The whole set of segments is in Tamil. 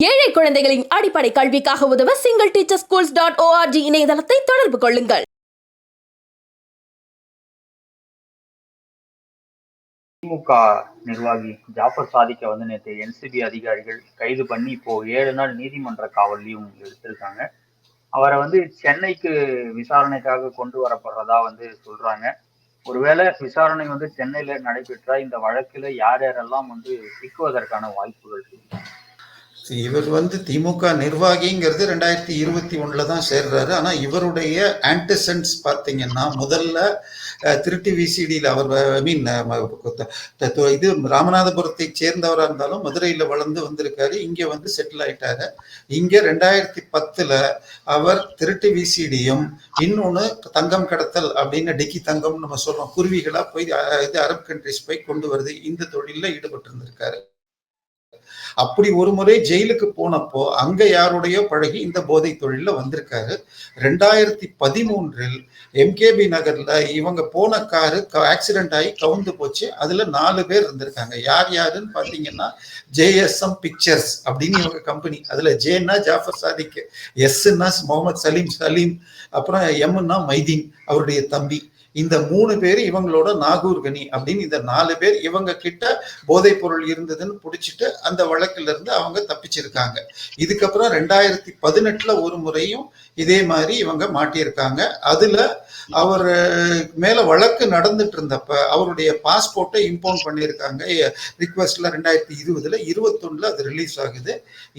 ஏழை குழந்தைகளின் அடிப்படை கல்விக்காக உதவ single teacher schools dot O R G இணையதளத்தை தொடர்பு கொள்ளுங்கள். திமுக நிர்வாகி ஜாஃபர் சாதிக்க வந்து நேற்று என்சிபி அதிகாரிகள் கைது பண்ணி இப்போ ஏழு நாள் நீதிமன்ற காவல்லையும் எடுத்திருக்காங்க. அவரை வந்து சென்னைக்கு விசாரணைக்காக கொண்டு வரப்படுறதா வந்து சொல்றாங்க. ஒருவேளை விசாரணை வந்து சென்னையில நடைபெற்றா இந்த வழக்குல யார் யாரெல்லாம் வந்து சிக்குவதற்கான வாய்ப்புகள் இருக்கு? இவர் வந்து திமுக நிர்வாகிங்கிறது ரெண்டாயிரத்தி இருபத்தி ஒன்றில் தான் சேர்றாரு. ஆனா இவருடைய ஆன்டிசன்ஸ் பார்த்தீங்கன்னா முதல்ல திருட்டு திருட்டி விசிடியில் அவர் ஐ மீன் இது ராமநாதபுரத்தை சேர்ந்தவராக இருந்தாலும் மதுரையில் வளர்ந்து வந்திருக்காரு. இங்கே வந்து செட்டில் ஆயிட்டாரு. இங்கே ரெண்டாயிரத்தி பத்தில் அவர் திருட்டு விசிடியும் இன்னொன்று தங்கம் கடத்தல் அப்படின்னு டிக்கி தங்கம் நம்ம சொல்கிறோம் குருவிகளாக போய் இது அரப் கண்ட்ரிஸ் போய் கொண்டு வருது. இந்த தொழிலில் ஈடுபட்டு இருந்திருக்காரு அப்படி ஒரு முறை ஜெயிலுக்கு போனப்போ அங்க யாருடையோ பழகி இந்த போதை தொழில வந்திருக்காரு. ரெண்டாயிரத்தி பதிமூன்றில் எம்கேபி நகர்ல இவங்க போன காரு ஆக்சிடென்ட் ஆகி கவுந்து போச்சு. அதுல நாலு பேர் இருந்திருக்காங்க. யார் யாருன்னு பாத்தீங்கன்னா ஜேஎஸ்எம் பிக்சர்ஸ் அப்படின்னு இவங்க கம்பெனி அதுல ஜேன்னா ஜாஃபர் சாதிக் எஸ்ன்னா முகமது சலீம் சலீம் அப்புறம் எம்னா மைதீன் அவருடைய தம்பி. இந்த மூணு பேர் இவங்களோட நாகூர் கனி அப்படின்னு இந்த நாலு பேர் இவங்க கிட்ட போதைப் பொருள் இருந்ததுன்னு பிடிச்சிட்டு அந்த வழக்குல இருந்து அவங்க தப்பிச்சிருக்காங்க. இதுக்கப்புறம் ரெண்டாயிரத்தி பதினெட்டுல ஒரு முறையும் இதே மாதிரி இவங்க மாட்டியிருக்காங்க. அதுல அவர் மேல வழக்கு நடந்துட்டு இருந்தப்ப அவருடைய பாஸ்போர்ட்டை இம்போர்ட் பண்ணியிருக்காங்க. ரிக்வெஸ்ட்ல ரெண்டாயிரத்தி இருபதுல இருபத்தொன்னுல அது ரிலீஸ் ஆகுது.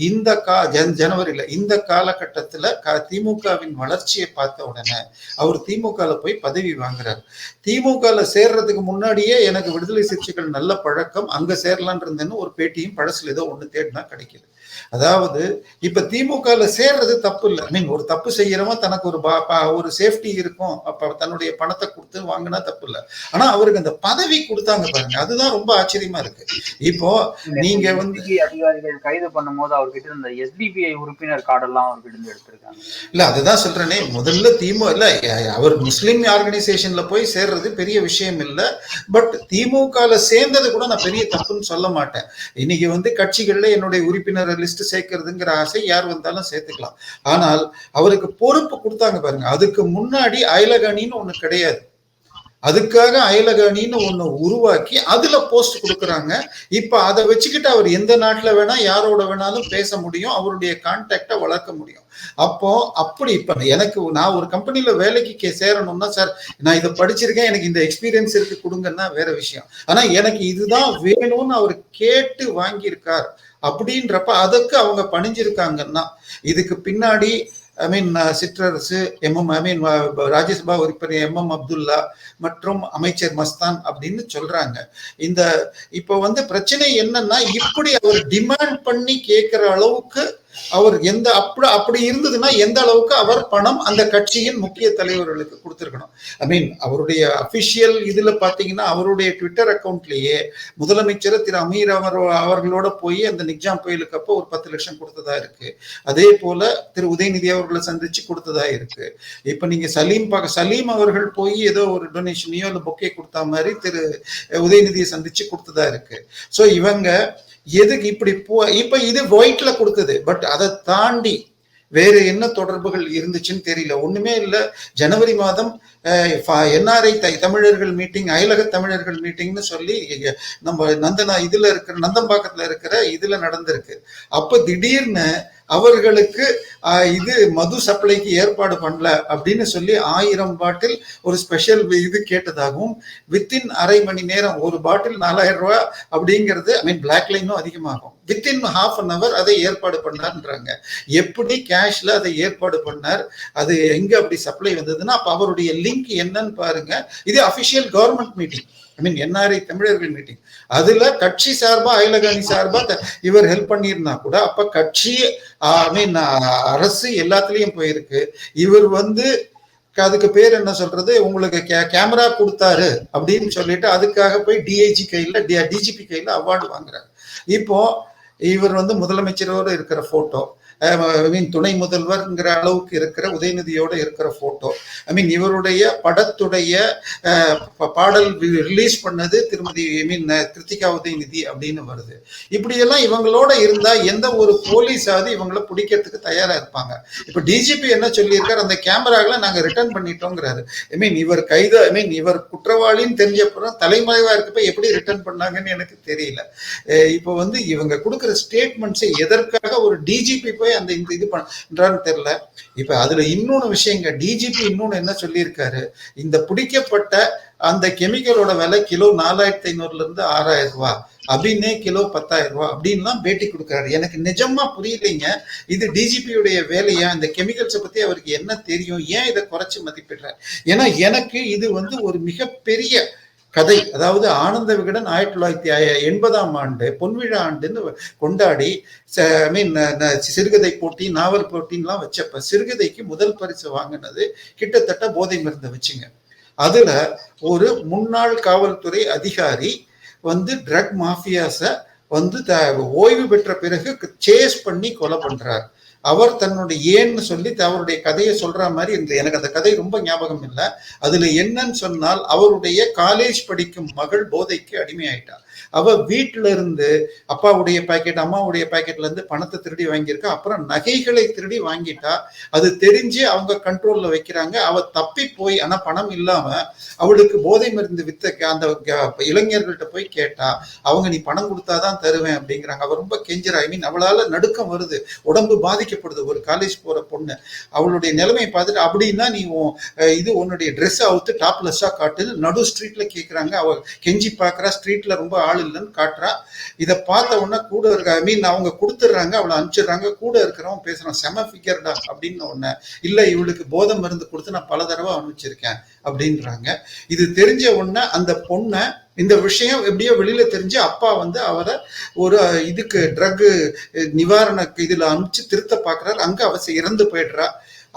இந்த கா ஜன் ஜனவரியில இந்த காலகட்டத்துல க திமுகவின் வளர்ச்சியை பார்த்த உடனே அவர் திமுகல போய் பதவி வாங்குறாரு. திமுகல சேர்றதுக்கு முன்னாடியே எனக்கு விடுதலை சிறுத்தைகள் நல்ல பழக்கம் அங்க சேரலான் இருந்தேன்னு ஒரு பேட்டியும் பழசுல ஏதோ ஒன்று தேடினா கிடைக்கிது. அதாவது இப்ப திமுகல சேர்றது தப்பு இல்லை ஐ மீன் ஒரு தப்பு செய்யறவன் தனக்கு ஒரு ஒரு சேஃப்டி இருக்கும். அப்ப தன்னுடைய பணத்தை கொடுத்து வாங்கினா தப்பு இல்லை ஆனா அவருக்கு அந்த பதவி கொடுத்தாங்க பாருங்க. அதுதான் ரொம்ப ஆச்சரியமா இருக்கு. இப்போ நீங்க வந்து அதிகாரிகள் கைது பண்ணும்போது அவர்கிட்ட இந்த எஸ்டிபிஐ உறுப்பினர் கார்டெல்லாம் அவர்கிட்ட இருந்து எடுத்திருக்காங்க. இல்ல அதுதான் சொல்றேனே. முதல்ல திமுக இல்ல அவர் முஸ்லீம் ஆர்கனைசேஷன்ல போய் சேர்றது பெரிய விஷயம் இல்ல. பட் திமுகல சேர்ந்தது கூட நான் பெரிய தப்புன்னு சொல்ல மாட்டேன். இன்னைக்கு வந்து கட்சிகள்ல என்னுடைய உறுப்பினர் லிஸ்ட் சேர்க்கறதுங்கிற ஆசை யார் வந்தாலும் சேர்த்துக்கலாம். ஆனால் அவருக்கு பொறுப்பு கொடுத்தாங்க பாருங்க. அதுக்கு முன்னாடி அயலகணின்னு ஒண்ணு கிடையாது. அதுக்காக அயலகணின்னு ஒண்ணு உருவாக்கி அதுல போஸ்ட் கொடுக்குறாங்க. இப்ப அதை வச்சுக்கிட்டு அவர் எந்த நாட்டுல வேணா யாரோட வேணாலும் பேச முடியும் அவருடைய கான்டாக்டை வளர்க்க முடியும். அப்போ அப்படி இப்ப எனக்கு நான் ஒரு கம்பெனில வேலைக்கு கே- சேரணும்னா சார் நான் இதை படிச்சிருக்கேன் எனக்கு இந்த எக்ஸ்பீரியன்ஸ் இருக்கு கொடுங்கன்னா வேற விஷயம். ஆனா எனக்கு இதுதான் வேணும்னு அவர் கேட்டு வாங்கியிருக்கார். அப்படின்றப்ப அதுக்கு அவங்க பணிஞ்சிருக்காங்கன்னா இதுக்கு பின்னாடி ஐ மீன் சிற்றரசு எம்எம் ஐ மீன் ராஜ்யசபா உறுப்பினர் எம் எம் அப்துல்லா மற்றும் அமைச்சர் மஸ்தான் அப்படின்னு சொல்றாங்க. இந்த இப்போ வந்து பிரச்சனை என்னன்னா இப்படி அவர் டிமாண்ட் பண்ணி கேட்கிற அளவுக்கு அவர் எந்த அப்படி அப்படி இருந்ததுன்னா எந்த அளவுக்கு அவர் பணம் அந்த கட்சியின் முக்கிய தலைவர்களுக்கு கொடுத்துருக்கணும். ஐ மீன் அவருடைய அபிஷியல் இதுல பாத்தீங்கன்னா அவருடைய ட்விட்டர் அக்கவுண்ட்லயே முதலமைச்சர் திரு அமீர் அவர் அவர்களோட போய் அந்த நிக்ஜாம் புயலுக்கு அப்போ ஒரு பத்து லட்சம் கொடுத்ததா இருக்கு. அதே போல திரு உதயநிதி அவர்களை சந்திச்சு கொடுத்ததா இருக்கு. இப்ப நீங்க சலீம் பார்க்க சலீம் அவர்கள் போய் ஏதோ ஒரு டொனேஷனையோ இல்ல பொக்கே கொடுத்த மாதிரி திரு உதயநிதியை சந்திச்சு கொடுத்ததா இருக்கு. சோ இவங்க எதுக்கு இப்படி போ இப்ப இது ஒயிட்ல கொடுக்குது. பட் அதை தாண்டி வேற என்ன தொடர்புகள் இருந்துச்சுன்னு தெரியல. ஒண்ணுமே இல்லை. ஜனவரி மாதம் என்ஆர்ஐ தமிழர்கள் மீட்டிங் அயலக தமிழர்கள் மீட்டிங்னு சொல்லி நம்ம நந்தனா இதுல இருக்கிற நந்தம்பாக்கத்துல இருக்கிற இதுல நடந்திருக்கு. அப்ப திடீர்னு அவர்களுக்கு இது மது சப்ளைக்கு ஏற்பாடு பண்ணல அப்படின்னு சொல்லி ஆயிரம் பாட்டில் ஒரு ஸ்பெஷல் இது கேட்டதாகவும் வித்தின் அரை மணி நேரம் ஒரு பாட்டில் நாலாயிரம் ரூபாய் அப்படிங்கிறது ஐ மீன் பிளாக் லைனும் அதிகமாகும். வித்தின் ஹாஃப் அன் அவர் அதை ஏற்பாடு பண்ணார்ன்றாங்க. எப்படி கேஷ்ல அதை ஏற்பாடு பண்ணார்? அது எங்க அப்படி சப்ளை வந்ததுன்னா அப்ப அவருடைய லிங்க் என்னன்னு பாருங்க. இது official government meeting I mean NRI தமிழர்கள் மீட்டிங் அதுல கட்சி சார்பா அயலகணி சார்பா இவர் ஹெல்ப் பண்ணியிருந்தா கூட அப்ப கட்சி ஐ மீன் அரசு எல்லாத்துலயும் போயிருக்கு. இவர் வந்து அதுக்கு பேர் என்ன சொல்றது? உங்களுக்கு கே- கேமரா கொடுத்தாரு அப்படின்னு சொல்லிட்டு அதுக்காக போய் டிஐஜி கையில டிஜிபி கையில அவார்டு வாங்குறாரு. இப்போ இவர் வந்து முதலமைச்சரோடு இருக்கிற போட்டோ ஐ மீன் துணை முதல்வர்ங்கிற அளவுக்கு இருக்கிற உதயநிதியோட இருக்கிற போட்டோ ஐ மீன் இவருடைய படத்துடைய பாடல் ரிலீஸ் பண்ணது திருமதி ஐ மீன் கிருத்திகா உதயநிதி அப்படின்னு வருது. இப்படியெல்லாம் இவங்களோட இருந்தா எந்த ஒரு போலீஸாவது இவங்களை பிடிக்கிறதுக்கு தயாரா இருப்பாங்க. இப்ப டிஜிபி என்ன சொல்லியிருக்காரு? அந்த கேமராக்களை நாங்க ரிட்டர்ன் பண்ணிட்டோங்கிறாரு. ஐ மீன் இவர் கைது ஐ மீன் இவர் குற்றவாளின்னு தெரிஞ்சப்புறம் தலைமறைவா இருக்கப்ப எப்படி ரிட்டர்ன் பண்ணாங்கன்னு எனக்கு தெரியல. இப்போ வந்து இவங்க கொடுக்குற ஸ்டேட்மெண்ட்ஸை எதற்காக ஒரு டிஜிபி போய் அந்த இந்த இது பண்றான்னு தெரியல. இப்ப அதுல இன்னொன்னு விஷயங்க டிஜிபி இன்னொன்னு என்ன சொல்லியிருக்காரு? இந்த பிடிக்கப்பட்ட அந்த கெமிக்கலோட விலை கிலோ நாலாயிரத்தி ஐநூறுல இருந்து ஆறாயிரம் ரூபாய் அப்படின்னே கிலோ பத்தாயிரம் ரூபாய் அப்படின்லாம் பேட்டி கொடுக்குறாரு. எனக்கு நிஜமா புரியலைங்க இது டிஜிபியுடைய வேலையா? இந்த கெமிக்கல்ஸை பத்தி அவருக்கு என்ன தெரியும்? ஏன் இதை குறைச்சு மதிப்பிடுறாரு? ஏன்னா எனக்கு இது வந்து ஒரு மிகப்பெரிய கதை அதாவது ஆனந்த விகடன் ஆயிரத்தி தொள்ளாயிரத்தி ஐ- எண்பதாம் ஆண்டு பொன்விழா ஆண்டுன்னு கொண்டாடி ஐ மீன் சிறுகதை போட்டி நாவல் போட்டின்லாம் வச்சப்ப சிறுகதைக்கு முதல் பரிசு வாங்கினது கிட்டத்தட்ட போதை மருந்தை வச்சுங்க. அதுல ஒரு முன்னாள் காவல்துறை அதிகாரி வந்து ட்ரக் மாஃபியாஸை வந்து த- ஓய்வு பெற்ற பிறகு சேஸ் பண்ணி கொலை பண்றார். அவர் தன்னுடைய ஏன்னு சொல்லி த- அவருடைய கதையை சொல்ற மாதிரி இருந்தது எனக்கு அந்த கதை ரொம்ப ஞாபகம் இல்லை. அதுல என்னன்னு சொன்னால் அவருடைய காலேஜ் படிக்கும் மகள் போதைக்கு அடிமையாயிட்டார். அவ வீட்டுல இருந்து அப்பாவுடைய பாக்கெட் அம்மாவுடைய பாக்கெட்ல இருந்து பணத்தை திருடி வாங்கியிருக்கா. அப்புறம் நகைகளை திருடி வாங்கிட்டா. அது தெரிஞ்சு அவங்க கண்ட்ரோல்ல வைக்கிறாங்க. அவ தப்பி போய் ஆனா பணம் இல்லாம அவளுக்கு போதை மருந்து வித்த க- அந்த க- இளைஞர்கள்ட்ட போய் கேட்டா அவங்க நீ பணம் கொடுத்தாதான் தருவேன் அப்படிங்கிறாங்க. அவ ரொம்ப கெஞ்சர் ஐ மீன் அவளால நடுக்கம் வருது. உடம்பு பாதிக்கப்படுது. ஒரு காலேஜ் போற பொண்ணு. அவளுடைய நிலைமையை பார்த்துட்டு அப்படின்னா நீ இது உன்னுடைய ட்ரெஸ் அவுத்து டாப்லெஸ்ஸா காட்டுது நடு ஸ்ட்ரீட்ல கேக்குறாங்க. அவ கெஞ்சி பாக்குறா ஸ்ட்ரீட்ல ரொம்ப ஆள் இல்லைன்னு காட்டுறா. இதை பார்த்த உடனே கூட இருக்க ஐ மீன் அவங்க கொடுத்துட்றாங்க அவளை அனுப்பிச்சிடுறாங்க கூட இருக்கிறவன் பேசுறான் செம ஃபிகர்டா அப்படின்னு உடனே இல்லை இவளுக்கு போதை மருந்து கொடுத்து நான் பல தடவை அனுப்பிச்சிருக்கேன் அப்படின்றாங்க. இது தெரிஞ்ச உடனே அந்த பொண்ணை இந்த விஷயம் எப்படியோ வெளியில தெரிஞ்சு அப்பா வந்து அவரை ஒரு இதுக்கு ட்ரக்கு நிவாரண இதுல அனுப்பிச்சு திருத்த பாக்குறாரு அங்க அவ இறந்து போயிடுறா.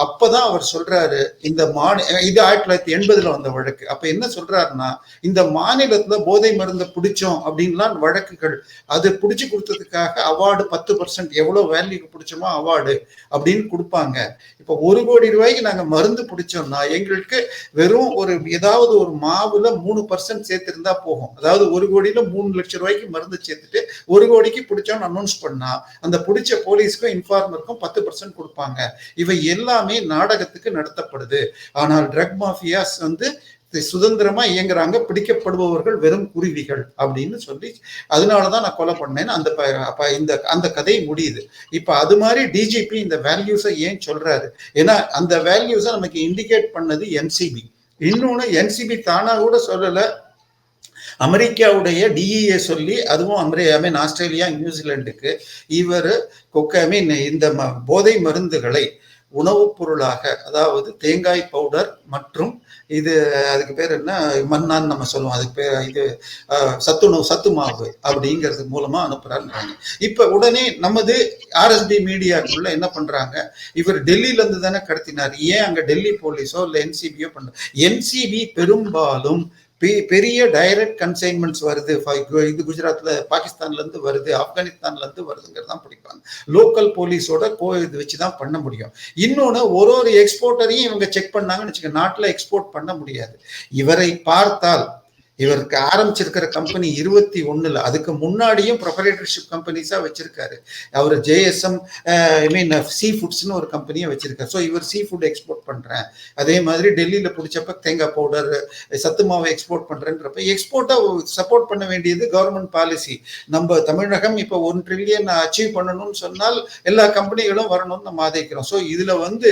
அப்பதான் அவர் சொல்றாரு இந்த மாநில இது ஆயிரத்தி தொள்ளாயிரத்தி எண்பதுல வந்த வழக்கு. அப்ப என்ன சொல்றாருன்னா இந்த மாநிலத்துல போதை மருந்தை பிடிச்சோம் அப்படின்லாம் வழக்குகள். அது பிடிச்சு கொடுத்ததுக்காக அவார்டு பத்து பர்சன்ட் எவ்வளவு வேல்யூக்கு பிடிச்சோமோ அவார்டு அப்படின்னு கொடுப்பாங்க. இப்ப ஒரு கோடி ரூபாய்க்கு நாங்க மருந்து பிடிச்சோம்னா எங்களுக்கு வெறும் ஒரு ஏதாவது ஒரு மாவுல மூணு பர்சன்ட் சேர்த்திருந்தா போகும். அதாவது ஒரு கோடியில மூணு லட்சம் ரூபாய்க்கு மருந்து சேர்த்துட்டு ஒரு கோடிக்கு பிடிச்சோம்னு அனௌன்ஸ் பண்ணா அந்த பிடிச்ச போலீஸ்க்கும் இன்ஃபார்மருக்கும் பத்து பர்சன்ட் கொடுப்பாங்க. இவை எல்லாமே நாடகத்துக்கு நடத்தப்படுது. ஆனால் ட்ரக் மாஃபியாஸ் வந்து சுதந்திரமா இயங்குறாங்க பிடிக்கப்படுபவர்கள் வெறும் குருவிகள் அப்படின்னு சொல்லி அதனாலதான் நான் கொலை பண்ணேன்னு அந்த அப்ப இந்த அந்த கதை முடியுது. இப்ப அது மாதிரி டிஜிபி இந்த வேல்யூஸை ஏன் சொல்றாரு? ஏன்னா அந்த வேல்யூஸை நமக்கு இண்டிகேட் பண்ணது என்சிபி இன்னொன்னு என்சிபி தானா கூட சொல்லல. அமெரிக்காவுடைய டிஇஏ சொல்லி அதுவும் அமெரி ஐ மீன் ஆஸ்திரேலியா நியூசிலாந்துக்கு இவர் கொக்க ஐ மீன் இந்த ம- போதை மருந்துகளை உணவுப் பொருளாக அதாவது தேங்காய் பவுடர் மற்றும் இது அதுக்கு பேர் என்ன? மண்ணான்னு நம்ம சொல்லுவோம். அதுக்கு பேர் இது சத்துணவு சத்து மாவு அப்படிங்கிறது மூலமா அனுப்புறாங்க இப்ப உடனே நமது ஆர்எஸ்பி மீடியாக்குள்ள என்ன பண்றாங்க? இவர் டெல்லியில இருந்து தானே கடத்தினார். ஏன் அங்க டெல்லி போலீஸோ இல்ல என்சிபியோ பண்ற? என்சிபி பெரும்பாலும் பெரிய டைரக்ட் கன்சைன்மெண்ட்ஸ் வருது. கு- இது குஜராத்ல பாகிஸ்தான்ல இருந்து வருது ஆப்கானிஸ்தான்ல இருந்து வருதுங்கிறது தான் பிடிப்பாங்க. லோக்கல் போலீஸோட கோ இது வச்சு தான் பண்ண முடியும். இன்னொன்று ஒரு ஒரு எக்ஸ்போர்ட்டரையும் இவங்க செக் பண்ணாங்கன்னு வச்சுக்க நாட்டில் எக்ஸ்போர்ட் பண்ண முடியாது. இவரை பார்த்தால் இவருக்கு ஆரம்பிச்சிருக்கிற கம்பெனி இருபத்தி ஒண்ணுல அதுக்கு முன்னாடியும் ப்ரொபரேட்டர்ஷிப் கம்பெனிஸா வச்சிருக்காரு. அவர் ஜேஎஸ்எம் ஐ மீன் சீ ஃபுட்ஸ்னு ஒரு கம்பெனியை வச்சிருக்காரு. ஸோ இவர் சீ ஃபுட் எக்ஸ்போர்ட் பண்றேன். அதே மாதிரி டெல்லியில பிடிச்சப்ப தேங்காய் பவுடர் சத்து மாவை எக்ஸ்போர்ட் பண்றேன்றப்ப எக்ஸ்போர்ட்டா சப்போர்ட் பண்ண வேண்டியது கவர்மெண்ட் பாலிசி நம்ம தமிழகம் இப்போ ஒன் ட்ரில்லியன் அச்சீவ் பண்ணணும்னு சொன்னால் எல்லா கம்பெனிகளும் வரணும்னு நம்ம ஆதரிக்கிறோம் ஸோ இதுல வந்து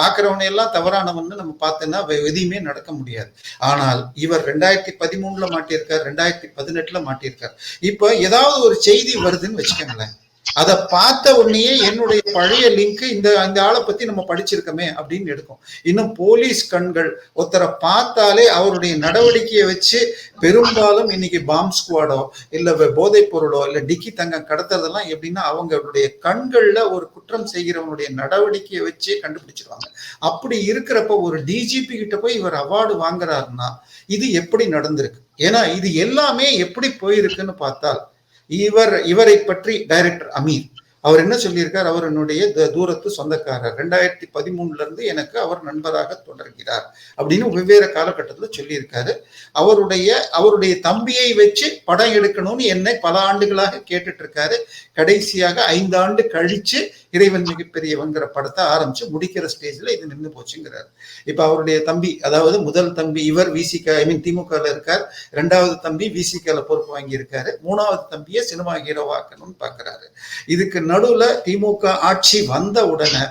பாக்குறவனையெல்லாம் தவறானவன்னு நம்ம பார்த்தோன்னா எதையுமே நடக்க முடியாது. ஆனால் இவர் ரெண்டாயிரத்தி பதிமூணுல மாட்டியிருக்கார் ரெண்டாயிரத்தி பதினெட்டுல மாட்டியிருக்கார். இப்போ ஏதாவது ஒரு செய்தி வருதுன்னு வச்சுக்கோங்களேன். அதை பார்த்த உடனேயே என்னுடைய பழைய லிங்க் இந்த இந்த ஆளை பத்தி நம்ம படிச்சிருக்கோமே அப்படின்னு எடுக்கும். இன்னும் போலீஸ் கண்கள் ஒருத்தரை பார்த்தாலே அவருடைய நடவடிக்கையை வச்சு பெரும்பாலும் இன்னைக்கு பாம் ஸ்குவாடோ இல்ல போதைப் பொருளோ இல்ல டிக்கி தங்கம் கடத்துறதெல்லாம் எப்படின்னா அவங்களுடைய கண்கள்ல ஒரு குற்றம் செய்கிறவனுடைய நடவடிக்கையை வச்சே கண்டுபிடிச்சிருவாங்க. அப்படி இருக்கிறப்ப ஒரு டிஜிபி கிட்ட போய் இவர் அவார்டு வாங்குறாருன்னா இது எப்படி நடந்திருக்கு? ஏன்னா இது எல்லாமே எப்படி போயிருக்குன்னு பார்த்தால் இவர் இவரை பற்றி டைரக்டர் அமீர். அவர் என்ன சொல்லியிருக்கார்? அவர் என்னுடைய த- தூரத்து சொந்தக்காரர். ரெண்டாயிரத்தி பதிமூணுல இருந்து எனக்கு அவர் நண்பராக தொடர்கிறார் அப்படின்னு வெவ்வேறு காலகட்டத்தில் சொல்லியிருக்காரு. அவருடைய அவருடைய தம்பியை வச்சு படம் எடுக்கணும்னு என்னை பல ஆண்டுகளாக கேட்டுட்டு இருக்காரு. கடைசியாக ஐந்து ஆண்டு கழிச்சு இறைவன் மிகப்பெரியவங்கிற படத்தை ஆரம்பிச்சு முடிக்கிற ஸ்டேஜ்ல இது நின்று போச்சுங்கிறார். இப்ப அவருடைய தம்பி அதாவது முதல் தம்பி இவர் விசிக ஐ மீன் திமுகல இருக்கார். ரெண்டாவது தம்பி விசிகல பொறுப்பு வாங்கி இருக்காரு மூணாவது தம்பியை சினிமா ஹீரோவாக்கணும்னு பாக்குறாரு. இதுக்கு நடுவுல திமுக ஆட்சி வந்த உடனே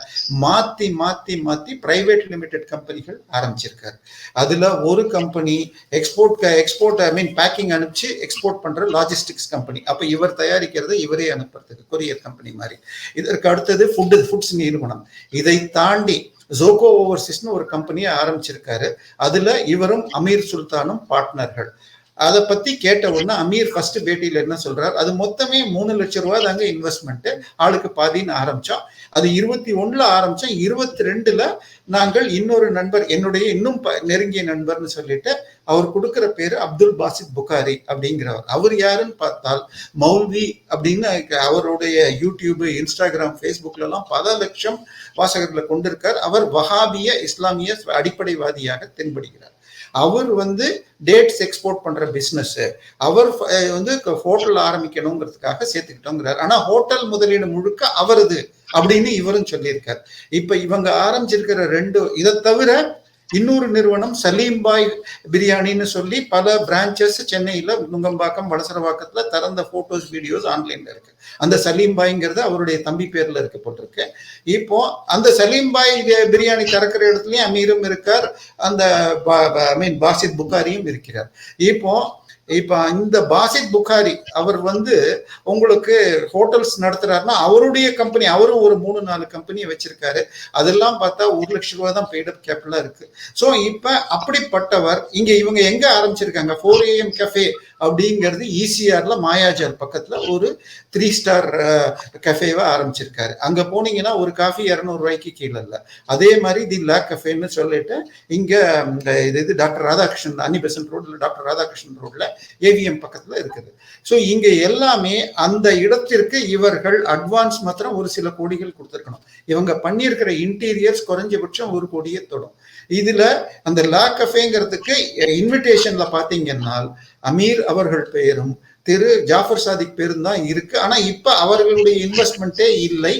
மாத்தி மாத்தி மாத்தி பிரைவேட் லிமிடெட் கம்பெனிகள் ஆரம்பிச்சிருக்காரு. அதுல ஒரு company export export I mean packing அனுப்பிச்சு எக்ஸ்போர்ட் பண்ற லாஜிஸ்டிக்ஸ் கம்பெனி அப்ப இவர் தயாரிக்கிறது இவரே அனுப்புறதுக்கு கொரியர் கம்பெனி மாதிரி. இதற்கு அடுத்து அடுத்தது ஃபுட் ஃபுட்ஸ் நிறுவனம். இதை தாண்டி ஜோகோ ஓவர்சீஸ்னு ஒரு கம்பெனியை ஆரம்பிச்சிருக்காரு. அதுல இவரும் அமீர் சுல்தானும் பார்ட்னர்கள் அதை பத்தி கேட்ட உடனே அமீர் ஃபர்ஸ்ட் பேட்டியில என்ன சொல்றாரு? அது மொத்தமே மூணு லட்சம் ரூபாய் தாங்க இன்வெஸ்ட்மெண்ட் ஆளுக்கு பாதின்னு ஆரம்பிச்சோம். அது இருபத்தி ஒண்ணுல ஆரம்பிச்சோம். இருபத்தி ரெண்டுல நாங்கள் இன்னொரு நண்பர் என்னுடைய இன்னும் நெருங்கிய நண்பர்னு சொல்லிட்டு அவர் கொடுக்கிற பேரு அப்துல் பாசித் புகாரி அப்படிங்கிறவர். அவர் யாருன்னு பார்த்தால் மௌல்வி அப்படின்னு அவருடைய யூடியூப் இன்ஸ்டாகிராம் ஃபேஸ்புக்ல எல்லாம் பல லட்சம் வாசகர்களை கொண்டிருக்கார். அவர் வஹாபிய இஸ்லாமிய அடிப்படைவாதியாக தென்படுகிறார். அவர் வந்து டேட்ஸ் எக்ஸ்போர்ட் பண்ற பிசினஸ் அவர் வந்து ஹோட்டல் ஆரம்பிக்கணுங்கிறதுக்காக சேர்த்துக்கிட்டோங்கிறார். ஆனா ஹோட்டல் முதலீடு முழுக்க அவரது அப்படின்னு இவரும் சொல்லியிருக்கார். இப்ப இவங்க ஆரம்பிச்சிருக்கிற ரெண்டு இதை தவிர இன்னொரு நிறுவனம் சலீம்பாய் பிரியாணின்னு சொல்லி பல பிரான்ச்சஸ் சென்னையில நுங்கம்பாக்கம் வளசரவாக்கத்துல திறந்த போட்டோஸ் வீடியோஸ் ஆன்லைன்ல இருக்கு. அந்த சலீம் பாய்ங்கிறது அவருடைய தம்பி பேர்ல இருக்கு போட்டிருக்கு. இப்போ அந்த சலீம்பாய் பிரியாணி திறக்கிற இடத்துலயும் அமீரும் இருக்கார். அந்த ஐ மீன் பாசித் புகாரியும் இருக்கிறார். இப்போ இப்ப இந்த பாசித் புகாரி அவர் வந்து உங்களுக்கு ஹோட்டல்ஸ் நடத்துறாருன்னா அவருடைய கம்பெனி அவரும் ஒரு மூணு நாலு கம்பெனியை வச்சிருக்காரு. அதெல்லாம் பார்த்தா ஒரு லட்சம் ரூபாய் தான் பெய்டப் கேபிட்டலா இருக்கு. ஸோ இப்ப அப்படிப்பட்டவர் இங்க இவங்க எங்க ஆரம்பிச்சிருக்காங்க? ஃபோர் ஏஎம் கஃபே அப்படிங்கிறது ஈசிஆர்ல மாயாஜால் பக்கத்துல ஒரு த்ரீ ஸ்டார் கஃபேவை ஆரம்பிச்சிருக்காரு. அங்க போனீங்கன்னா ஒரு காஃபி இரநூறு ரூபாய்க்கு கீழே இல்லை. அதே மாதிரி தி லேக் கஃபேன்னு சொல்லிட்டு இங்க இது இது டாக்டர் ராதாகிருஷ்ணன் அன்னிபெசன் ரோட்ல டாக்டர் ராதாகிருஷ்ணன் ரோட்ல ஏவிஎம் பக்கத்துல இருக்குது. ஸோ இங்க எல்லாமே அந்த இடத்திற்கு இவர்கள் அட்வான்ஸ் மாத்திரம் ஒரு சில கோடிகள் கொடுத்துருக்கணும். இவங்க பண்ணியிருக்கிற இன்டீரியர்ஸ் குறைஞ்சபட்சம் ஒரு கோடியே தொடும். இதுல அந்த லா கஃபேங்கிறதுக்கு இன்விடேஷன்ல பாத்தீங்கன்னா அமீர் அவர்கள் பெயரும் திரு ஜாஃபர் சாதிக் பேரும் தான் இருக்கு. ஆனா இப்ப அவர்களுடைய இன்வெஸ்ட்மெண்ட்டே இல்லை.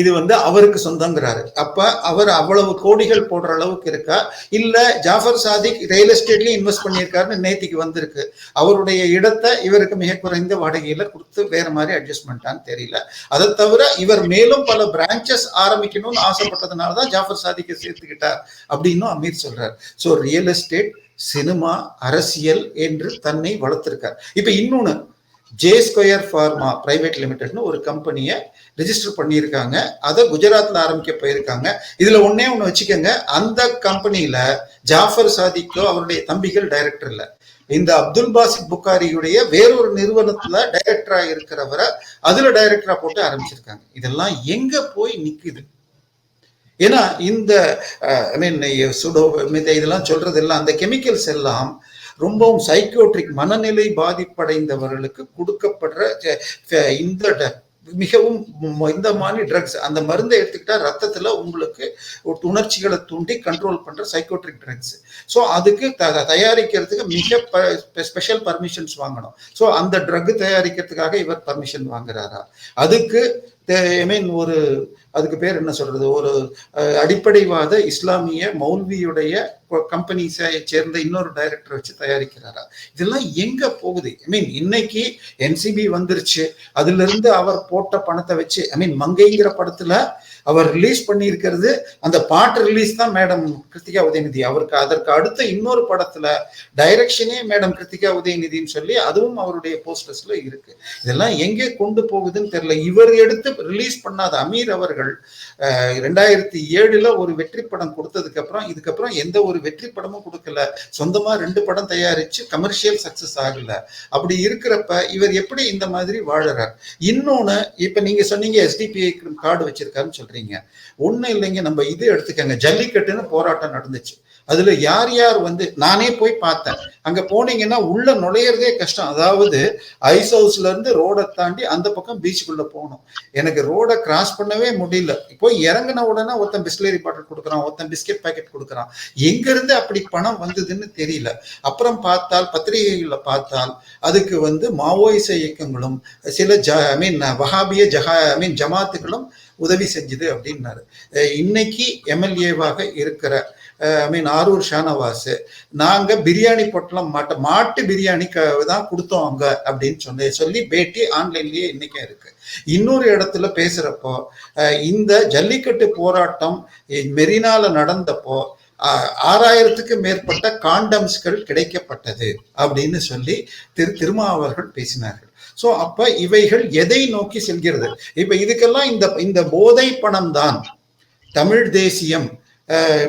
இது வந்து அவருக்கு சொந்தங்கிறாரு. அப்ப அவர் அவ்வளவு கோடிகள் போடுற அளவுக்கு இருக்கா? இல்ல ஜாஃபர் சாதிக் ரியல் எஸ்டேட்லயும் இன்வெஸ்ட் பண்ணியிருக்காருன்னு நேத்திக்கு வந்திருக்கு. அவருடைய இடத்தை இவருக்கு மிக குறைந்த வாடகையில கொடுத்து வேற மாதிரி அட்ஜஸ்ட்மெண்ட்டான்னு தெரியல. அதை தவிர இவர் மேலும் பல பிரான்ச்சஸ் ஆரம்பிக்கணும்னு ஆசைப்பட்டதுனால தான் ஜாஃபர் சாதிக்கை சேர்த்துக்கிட்டார் அப்படின்னும் அமீர் சொல்றாரு. ஸோ ரியல் எஸ்டேட் சினிமா அரசியல் என்று தன்னை வளர்த்திருக்கார். இப்ப இன்னொன்னு ஜே ஸ்கொயர் ஃபார்மா பிரைவேட் லிமிடெட்னு ஒரு கம்பெனியை ரிஜிஸ்டர் பண்ணியிருக்காங்க. அதை குஜராத்ல ஆரம்பிக்க போயிருக்காங்க. இதுல ஒன்னே ஒண்ணு வச்சுக்கோங்க. அந்த கம்பெனியில ஜாஃபர் சாதிக்கோ அவருடைய தம்பிகள் டைரக்டர் இல்ல. இந்த அப்துல் பாசித் புக்காரியுடைய வேறொரு நிறுவனத்துல டைரக்டரா இருக்கிறவரை அதுல டைரக்டரா போட்டு ஆரம்பிச்சிருக்காங்க. இதெல்லாம் எங்க போய் நிக்குது? ஏன்னா இந்த ஐ மீன் சுடோ மித இதெல்லாம் சொல்றது எல்லாம் அந்த கெமிக்கல்ஸ் எல்லாம் ரொம்பவும் சைக்கோட்ரிக் மனநிலை பாதிப்படைந்தவர்களுக்கு கொடுக்கப்படுற இந்த மிகவும் இந்த மாதிரி ட்ரக்ஸ் அந்த மருந்தை எடுத்துக்கிட்டா ரத்தத்தில் உங்களுக்கு உணர்ச்சிகளை தூண்டி கண்ட்ரோல் பண்ணுற சைக்கோட்ரிக் ட்ரக்ஸ் ஸோ அதுக்கு த- தயாரிக்கிறதுக்கு மிக ஸ்பெஷல் பர்மிஷன்ஸ் வாங்கணும். ஸோ அந்த ட்ரக் தயாரிக்கிறதுக்காக இவர் பர்மிஷன் வாங்குறாரா? அதுக்கு ஐ மீன் ஒரு அதுக்கு பேர் என்ன சொல்றது? ஒரு அடிப்படைவாத இஸ்லாமிய மௌல்வியுடைய கம்பெனிஸை சேர்ந்த இன்னொரு டைரக்டர் வச்சு தயாரிக்கிறாரா? இதெல்லாம் எங்க போகுது? ஐ மீன் இன்னைக்கு என்சிபி வந்துருச்சு. அதுல இருந்து அவர் போட்ட பணத்தை வச்சு ஐ மீன் மங்கைங்கிற படத்துல அவர் ரிலீஸ் பண்ணியிருக்கிறது அந்த பாட்டு ரிலீஸ் தான் மேடம் கிருத்திகா உதயநிதி. அவருக்கு அதற்கு அடுத்த இன்னொரு படத்துல டைரக்ஷனே மேடம் கிருத்திகா உதயநிதின்னு சொல்லி அதுவும் அவருடைய போஸ்டர்ஸ்ல இருக்கு. இதெல்லாம் எங்கே கொண்டு போகுதுன்னு தெரியல. இவர் எடுத்து ரிலீஸ் பண்ணாத அமீர் அவர்கள் ரெண்டாயிரத்தி ஏழுல ஒரு வெற்றி படம் கொடுத்ததுக்கு அப்புறம் இதுக்கப்புறம் எந்த ஒரு வெற்றி படமும் கொடுக்கல. சொந்தமா ரெண்டு படம் தயாரிச்சு கமர்ஷியல் சக்சஸ் ஆகல. அப்படி இருக்கிறப்ப இவர் எப்படி இந்த மாதிரி வாழறார்? இன்னொன்னு இப்ப நீங்க சொன்னீங்க எஸ்டிபிஐ கார்டு வச்சிருக்காருன்னு சொல்றீங்க. ஒண்ணு இல்லைங்க நம்ம இது எடுத்துக்கங்க. ஜல்லிக்கட்டுன்னு போராட்டம் நடந்துச்சு. அதுல யார் யார் வந்து நானே போய் பார்த்தேன். அங்க போனீங்கன்னா உள்ள நுழையிறதே கஷ்டம். அதாவது ஐஸ் ஹவுஸ்ல இருந்து ரோடை தாண்டி அந்த பக்கம் பீச்சுக்குள்ள போகணும். எனக்கு ரோடை கிராஸ் பண்ணவே முடியல. போய் இறங்கின உடனே ஒருத்தன் பிஸ்லரி பாட்டில் கொடுக்குறான் ஒருத்தன் பிஸ்கெட் பாக்கெட் கொடுக்குறான். எங்க இருந்து அப்படி பணம் வந்ததுன்னு தெரியல. அப்புறம் பார்த்தால் பத்திரிகைகள்ல பார்த்தால் அதுக்கு வந்து மாவோயிச இயக்கங்களும் சில ஜ ஐ மீன் வஹாபிய ஜஹா ஐ மீன் ஜமாத்துகளும் உதவி செஞ்சுது அப்படின்னாரு. இன்னைக்கு எம்எல்ஏவாக இருக்கிற ஐ மீன் ஆரூர் ஷானவாஸ் நாங்க பிரியாணி பொட்டலம் மாட்ட மாட்டு பிரியாணி தான் கொடுத்தோம் அங்க அப்படின்னு சொல்லி சொல்லி பேட்டி ஆன்லைன்லயே இன்னைக்கே இருக்கு. இன்னொரு இடத்துல பேசுறப்போ இந்த ஜல்லிக்கட்டு போராட்டம் மெரினால நடந்தப்போ ஆஹ் ஆறாயிரத்துக்கு மேற்பட்ட காண்டம்ஸ்கள் கிடைக்கப்பட்டது அப்படின்னு சொல்லி திரு திருமாவர்கள் பேசினார்கள். சோ அப்ப இவைகள் எதை நோக்கி செல்கிறது? இப்ப இதுக்கெல்லாம் இந்த இந்த போதை பணம் தான். தமிழ் தேசியம்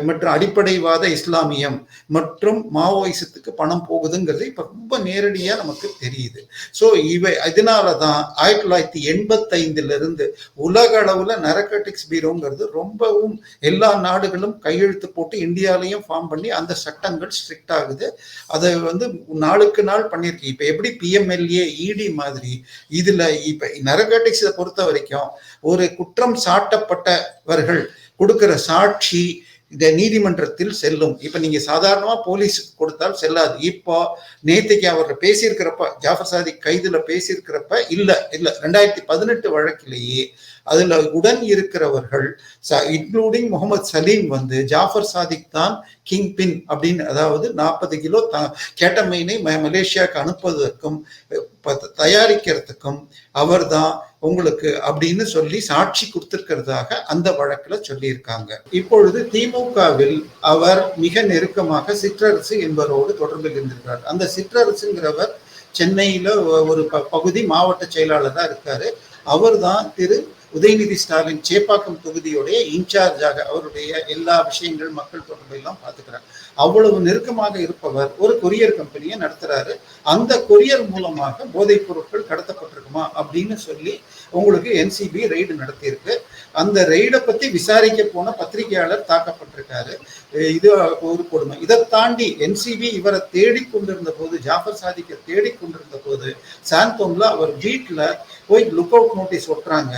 மற்றும் அடிப்படைவாத இஸ்லாமியம் மற்றும் மாவோயிசத்துக்கு பணம் போகுதுங்கிறது இப்ப ரொம்ப நேரடியா நமக்கு தெரியுது. ஸோ இவை இதனாலதான் ஆயிரத்தி தொள்ளாயிரத்தி எண்பத்தைந்துல இருந்து உலக அளவுல நரகட்டிக்ஸ் பீரோங்கிறது ரொம்பவும் எல்லா நாடுகளும் கையெழுத்து போட்டு இந்தியாலையும் ஃபார்ம் பண்ணி அந்த சட்டங்கள் ஸ்ட்ரிக்ட் ஆகுது. அதை வந்து நாளுக்கு நாள் பண்ணியிருக்கு. இப்போ எப்படி பிஎம்எல்ஏ இடி மாதிரி இதுல இப்ப நரகட்டிக்ஸை பொறுத்த வரைக்கும் ஒரு குற்றம் சாட்டப்பட்டவர்கள் கொடுக்கிற சாட்சி இந்த நீதிமன்றத்தில் செல்லும். இப்ப நீங்க சாதாரணமா போலீஸுக்கு கொடுத்தால் செல்லாது. இப்போ நேத்தைக்கு அவர் பேசியிருக்கிறப்ப ஜாஃபர் சாதிக் கைதுல பேசியிருக்கிறப்ப இல்ல இல்ல. ரெண்டாயிரத்தி பதினெட்டு வழக்கிலேயே அதுல உடன் இருக்கிறவர்கள் இன்க்ளூடிங் முகமது சலீம் வந்து ஜாஃபர் சாதிக் தான் கிங் பின் அப்படின்னு அதாவது நாற்பது கிலோ த கேட்ட மீனை மலேசியாவுக்கு அனுப்புவதற்கும் ப- தயாரிக்கிறதுக்கும் அவர்தான் உங்களுக்கு அப்படின்னு சொல்லி சாட்சி கொடுத்திருக்கிறதாக அந்த வழக்குல சொல்லியிருக்காங்க. இப்பொழுது திமுகவில் அவர் மிக நெருக்கமாக சிற்றரசு என்பவரோடு தொடர்பில் இருந்திருக்கிறார் அந்த சிற்றரசுங்கிறவர் சென்னையில ஒரு ப- பகுதி மாவட்ட செயலாளராக இருக்காரு. அவர்தான் திரு உதயநிதி ஸ்டாலின் சேப்பாக்கம் தொகுதியுடைய இன்சார்ஜாக அவருடைய எல்லா விஷயங்கள் மக்கள் தொடர்பு எல்லாம் பார்த்துக்கிறார். அவ்வளவு நெருக்கமாக இருப்பவர் ஒரு கொரியர் கம்பெனியை நடத்துறாரு. அந்த கொரியர் மூலமாக போதைப் பொருட்கள் கடத்தப்பட்டிருக்குமா அப்படின்னு சொல்லி உங்களுக்கு என்சிபி ரெய்டு நடத்தியிருக்கு. அந்த ரெய்டை பத்தி விசாரிக்க போன பத்திரிகையாளர் தாக்கப்பட்டிருக்காரு. இது ஒரு கொடுமை. இதை தாண்டி என்சிபி இவரை தேடிக்கொண்டிருந்த போது ஜாஃபர் சாதிக்க தேடிக்கொண்டிருந்த போது சாந்தோம்ல அவர் வீட்டில் போய் லுக் அவுட் நோட்டீஸ் ஒட்டுறாங்க.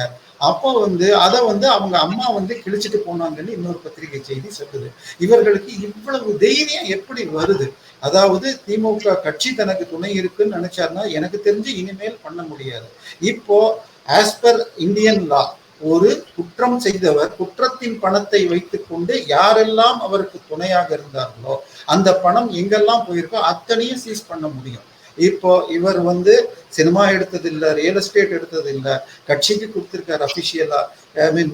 அப்போ வந்து அதை வந்து அவங்க அம்மா வந்து கிழிச்சிட்டு போனாங்கன்னு இன்னொரு பத்திரிகை செய்தி சொல்லுது. இவர்களுக்கு இவ்வளவு தைரியம் எப்படி வருது? அதாவது திமுக கட்சி தனக்கு துணை இருக்குன்னு நினைச்சாருன்னா எனக்கு தெரிஞ்சு இனிமேல் பண்ண முடியாது. இப்போ ஆஸ் பர் இந்தியன் லா ஒரு குற்றம் செய்தவர் குற்றத்தின் பணத்தை வைத்துக்கொண்டு யாரெல்லாம் அவருக்கு துணையாக இருந்தார்களோ அந்த பணம் எங்கெல்லாம் போயிருக்கோ அத்தனையும் சீஸ் பண்ண முடியும். இப்போ இவர் வந்து சினிமா எடுத்தது ரியல் எஸ்டேட் எடுத்தது கட்சிக்கு கொடுத்துருக்காரு அஃபிஷியலாக ஐ மீன்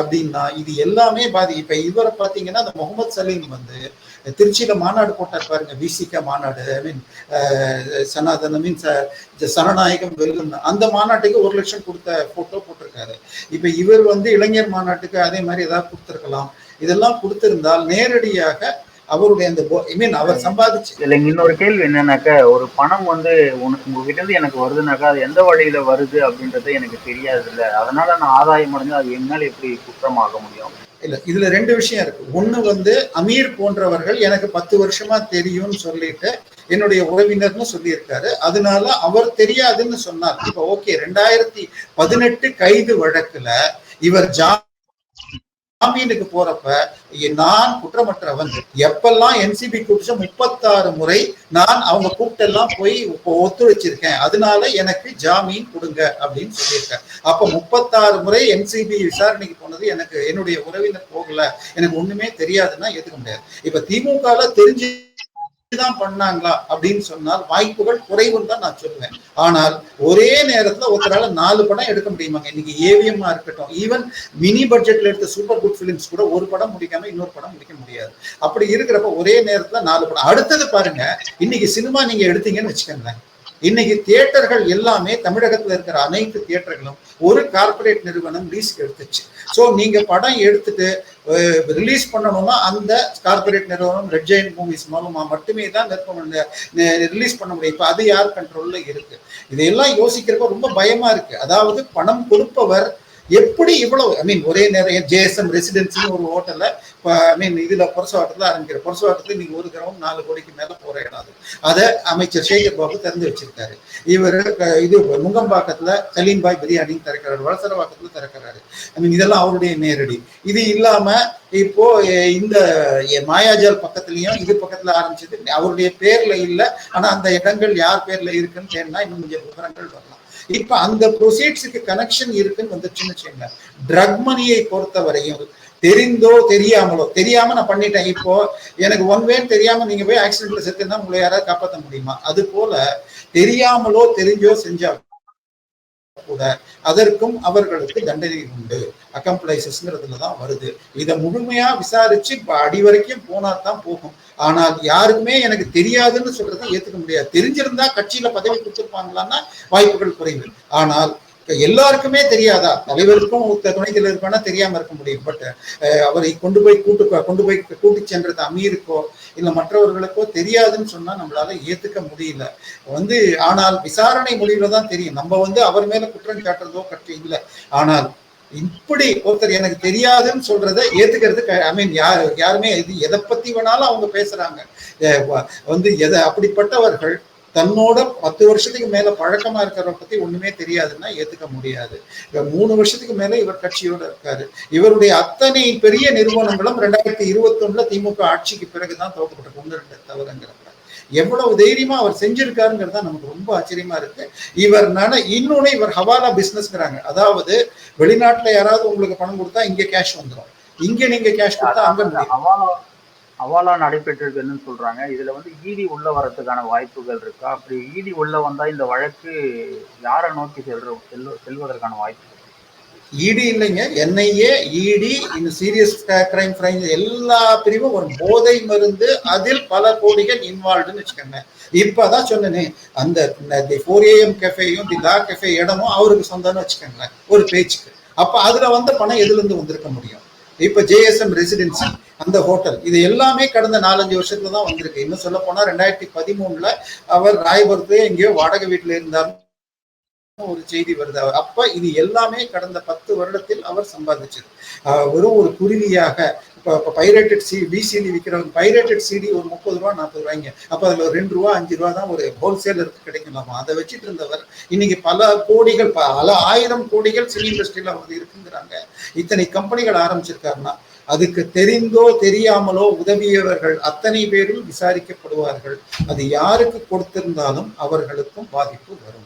அப்படின்னா இது எல்லாமே பாதி இப்ப இவரை பாத்தீங்கன்னா அந்த முகமது சலீம் வந்து திருச்சியில மாநாடு போட்டார் பாருங்க விசிக மாநாடு ஐ மீன் சனாதன மீன் சனநாயகம் வெல்லும் அந்த மாநாட்டுக்கு ஒரு லட்சம் கொடுத்த போட்டோ போட்டிருக்காரு. இப்ப இவர் வந்து இளைஞர் மாநாட்டுக்கு அதே மாதிரி ஏதாவது கொடுத்துருக்கலாம். இதெல்லாம் கொடுத்திருந்தால் நேரடியாக அவருடைய அந்த ஐ மீன் அவர் சம்பாதிச்சு. இதுல இன்னொரு கேள்வி என்னன்னாக்க ஒரு பணம் வந்து உனக்கு உங்ககிட்ட இருந்து எனக்கு வருதுனாக்கா அது எந்த வழியில வருது அப்படின்றது எனக்கு தெரியாது இல்ல அதனால நான் ஆதாயம் அடைஞ்சு அது என் மேல எப்படி குற்றமாக முடியும்? இல்ல இதுல ரெண்டு விஷயம் இருக்கு. ஒண்ணு வந்து அமீர் போன்றவர்கள் எனக்கு பத்து வருஷமா தெரியும்னு சொல்லிட்டு என்னுடைய உறவினர்னு சொல்லியிருக்காரு. அதனால அவர் தெரியாதுன்னு சொன்னார். இப்ப ஓகே ரெண்டாயிரத்தி பதினெட்டு கைது வழக்குல இவர் ஜா ஜாமீனுக்கு போறப்ப நான் குற்றமற்றவன். எப்பெல்லாம் என்சிபி கூப்பிட்டு முப்பத்தாறு முறை நான் அவங்க கூப்பிட்டெல்லாம் போய் ஒத்துழைச்சிருக்கேன். அதனால எனக்கு ஜாமீன் கொடுங்க அப்படின்னு சொல்லியிருக்கேன். அப்ப முப்பத்தாறு முறை என்சிபி விசாரணைக்கு போனது எனக்கு என்னுடைய உறவினர் போகல. எனக்கு ஒண்ணுமே தெரியாதுன்னா எதுக்க முடியாது. இப்ப திமுக தெரிஞ்சு இப்படிதான் பண்ணாங்களா அப்படின்னு சொன்னால் வாய்ப்புகள் குறைவுன்னு தான் நான் சொல்லுவேன். ஆனால் ஒரே நேரத்துல ஒருத்தரால நாலு படம் எடுக்க முடியுமாங்க? இன்னைக்கு ஏவிஎம்மா இருக்கட்டும் ஈவன் மினி பட்ஜெட்ல எடுத்த சூப்பர் குட் பிலிம்ஸ் கூட ஒரு படம் முடிக்காம இன்னொரு படம் முடிக்க முடியாது. அப்படி இருக்கிறப்ப ஒரே நேரத்துல நாலு படம். அடுத்தது பாருங்க இன்னைக்கு சினிமா நீங்க எடுத்தீங்கன்னு வச்சுக்கோங்களேன். இன்னைக்கு தியேட்டர்கள் எல்லாமே தமிழகத்துல இருக்கிற அனைத்து தியேட்டர்களும் ஒரு கார்பரேட் நிறுவனம் லீஸ்க்கு எடுத்துச்சு. ஸோ நீங்க படம் எடுத்துட்டு ரிலீஸ் பண்ணணும்னா அந்த கார்பரேட் நிறுவனம் ரெட் ஜெயின் மூவிஸ் மூலமா மட்டுமே தான் ரிலீஸ் பண்ண முடியும். இப்போ அது யார் கண்ட்ரோல்ல இருக்கு? இதையெல்லாம் யோசிக்கிறப்ப ரொம்ப பயமா இருக்கு. அதாவது பணம் கொடுப்பவர் எப்படி இவ்வளவு ஐ மீன் ஒரே நேரம் ஜேஎஸ்எம் ரெசிடென்சி ஒரு ஹோட்டல்ல ஐ மீன் இதுல பொரசவாட்டத்துல ஆரம்பிக்கிற பொரசவாட்டத்துல நீங்க ஒரு கிராமம் நாலு கோடிக்கு மேல போற இடம் அது. அதை அமைச்சர் சேகர் பாபு திறந்து வச்சிருக்காரு. இவர் இது நுங்கம்பாக்கத்துல சலீம்பாய் பிரியாணி திறக்கிறாரு வளசரவாக்கத்துல திறக்கிறாரு. ஐ மீன் இதெல்லாம் அவருடைய நேரடி. இது இல்லாம இப்போ இந்த மாயாஜால் பக்கத்துலயும் இது பக்கத்துல ஆரம்பிச்சது. அவருடைய பேர்ல இல்ல ஆனா அந்த இடங்கள் யார் பேர்ல இருக்குன்னு தேடினா இன்னும் கொஞ்சம் விவரங்கள் வரலாம். இப்ப அந்த ப்ரொசீட்ஸுக்கு கனெக்ஷன் இருக்குன்னு வந்துச்சுன்னு வச்சுக்கோங்க. ட்ரக் மணியை பொறுத்த வரையும் தெரிந்தோ தெரியாமலோ தெரியாம நான் பண்ணிட்டேன் இப்போ எனக்கு ஒன் வேன்னு தெரியாம நீங்க போய் ஆக்சிடென்ட்ல செத்துனா உங்களை யாராவது காப்பாற்ற முடியுமா? அது போல தெரியாமலோ தெரிஞ்சோ செஞ்சா கூட அதற்கும் அவர்களுக்கு தண்டனை உண்டு. அக்கம்ப்ளைசஸ்ங்கிறதுல தான் வருது. இதை முழுமையா விசாரிச்சு அடி வரைக்கும் போனா தான் போகும். ஆனால் யாருக்குமே எனக்கு தெரியாதுன்னு சொல்றதை ஏத்துக்க முடியாது. தெரிஞ்சிருந்தா கட்சியில பதவி கொடுத்துருப்பாங்களான்னா வாய்ப்புகள் குறைவு. ஆனால் எல்லாருக்குமே தெரியாதா? தலைவருக்கும் ஒருத்த துணைத் தலைவருக்கான தெரியாம இருக்க முடியும். பட் அவரை கொண்டு போய் கூட்டு கொண்டு போய் கூட்டி சென்றது அமீருக்கோ இல்ல மற்றவர்களுக்கோ தெரியாதுன்னு சொன்னா நம்மளால ஏத்துக்க முடியல. வந்து ஆனால் விசாரணை முடிவுல தான் தெரியும். நம்ம வந்து அவர் மேல குற்றம் சாட்டுறதோ கட்சி இல்லை. ஆனால் இப்படி ஒருத்தர் எனக்கு தெரியாதுன்னு சொல்றதை ஏத்துக்கிறது ஐ மீன் யார் யாருமே இது எதை பத்தி வேணாலும் அவங்க பேசுறாங்க. வந்து எதை அப்படிப்பட்டவர்கள் தன்னோட பத்து வருஷத்துக்கு மேல பழக்கமா இருக்கிறவ பத்தி ஒண்ணுமே தெரியாதுன்னா ஏத்துக்க முடியாது. மூணு வருஷத்துக்கு மேல இவர் கட்சியோட இருக்காரு. இவருடைய அத்தனை பெரிய நிறுவனங்களும் ரெண்டாயிரத்தி இருபத்தி ஒண்ணுல திமுக ஆட்சிக்கு பிறகுதான் துவக்கப்பட்டிருக்கு. ஒன்று ரெண்டு தவறுங்கிறப்ப. எவ்வளவு தைரியமா அவர் செஞ்சிருக்காருங்கிறது தான் நமக்கு ரொம்ப ஆச்சரியமா இருக்கு. இவர் நட இன்னொன்னு இவர் ஹவாலா பிசினஸ்ங்கிறாங்க அதாவது வெளிநாட்டுல யாராவது உங்களுக்கு பணம் கொடுத்தா இங்க கேஷ் வந்துடும் இங்க நீங்க கேஷ் கொடுத்தா அங்க முடியும். அவாலா நடைபெற்றிருக்குன்னு சொல்றாங்க. இதுல வந்து ஈடி உள்ள வரதுக்கான வாய்ப்புகள் இருக்கா? அப்படி ஈடி உள்ள வந்தா இந்த வழக்கு யாரை நோக்கி செல்ற செல்வ செல்வதற்கான வாய்ப்பு இடி இல்லைங்க. என்ஐஏ இடி இந்த சீரியஸ் கிரைம் பிரைம் எல்லா பிரிவும் ஒரு போதை மருந்து அதில் பல கோடிகள் இன்வால்வ்டுன்னு வச்சுக்கோங்க. இப்பதான் சொன்னேனே அந்த ஃபோர் ஏஎம் கெஃபேயும் தி லா கெஃபே இடமும் அவருக்கு சொந்தம்னு வச்சுக்கோங்களேன் ஒரு பேச்சுக்கு. அப்ப அதுல வந்த பணம் எதுல இருந்து வந்திருக்க முடியும்? இப்ப ஜேஎஸ்எம் ரெசிடென்சி அந்த ஹோட்டல் இது எல்லாமே கடந்த நாலஞ்சு வருஷத்துல தான் வந்திருக்கு. இன்னும் சொல்ல போனா ரெண்டாயிரத்தி பதிமூணுல அவர் ராயபுரத்து எங்கேயோ வாடகை வீட்டுல இருந்தார். ஒரு செய்தி வருது. அவர் அப்ப இது எல்லாமே கடந்த பத்து வருடத்தில் அவர் சம்பாதிச்சது. வெறும் ஒரு குருவியாக இப்போ பைரேட்டட் சி பிசிடி விற்கிறவங்க பைரேட்டட் சிடி ஒரு முப்பது ரூபா நாற்பது ரூபாய்ங்க. அப்போ அதில் ஒரு ரெண்டு ரூபா அஞ்சு ரூபா தான் ஒரு ஹோல்சேலருக்கு கிடைக்கலாமா அதை வச்சுட்டு இருந்தவர் இன்னைக்கு பல கோடிகள் பல ஆயிரம் கோடிகள் சினி இண்டஸ்ட்ரியில் அவர் இருக்குங்கிறாங்க. இத்தனை கம்பெனிகள் ஆரம்பிச்சிருக்காருன்னா அதுக்கு தெரிந்தோ தெரியாமலோ உதவியவர்கள் அத்தனை பேரும் விசாரிக்கப்படுவார்கள். அது யாருக்கு கொடுத்திருந்தாலும் அவர்களுக்கும் பாதிப்பு வரும்.